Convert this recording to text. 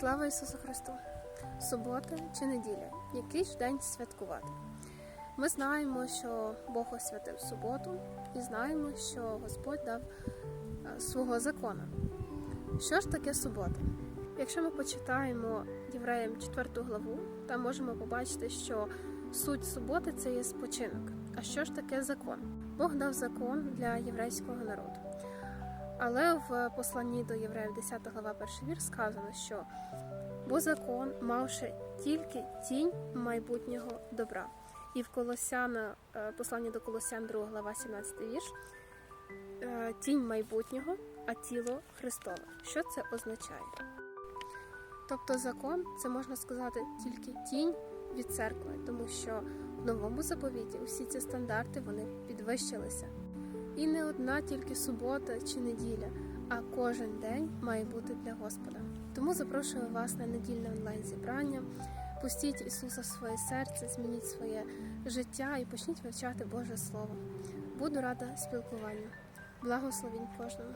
Слава Ісусу Христу! Субота чи неділя? Який ж день святкувати? Ми знаємо, що Бог освятив суботу, і знаємо, що Господь дав е, свого закона. Що ж таке субота? Якщо ми почитаємо Євреям 4 главу, там можемо побачити, що суть суботи це є спочинок. А що ж таке закон? Бог дав закон для єврейського народу. Але в посланні до євреїв 10 глава, перший вір сказано, що бо закон, мавши тільки тінь майбутнього добра. І в Колосяна, е, посланні до Колосян 2 глава, 17 вірш, е, тінь майбутнього, а тіло Христове. Що це означає? Тобто закон це можна сказати тільки тінь від церкви, тому що в новому заповіті усі ці стандарти вони підвищилися. І не одна тільки субота чи неділя, а кожен день має бути для Господа. Тому запрошую вас на недільне онлайн зібрання. Пустіть Ісуса в своє серце, змініть своє життя і почніть вивчати Боже Слово. Буду рада спілкуванню. Благословінь кожному.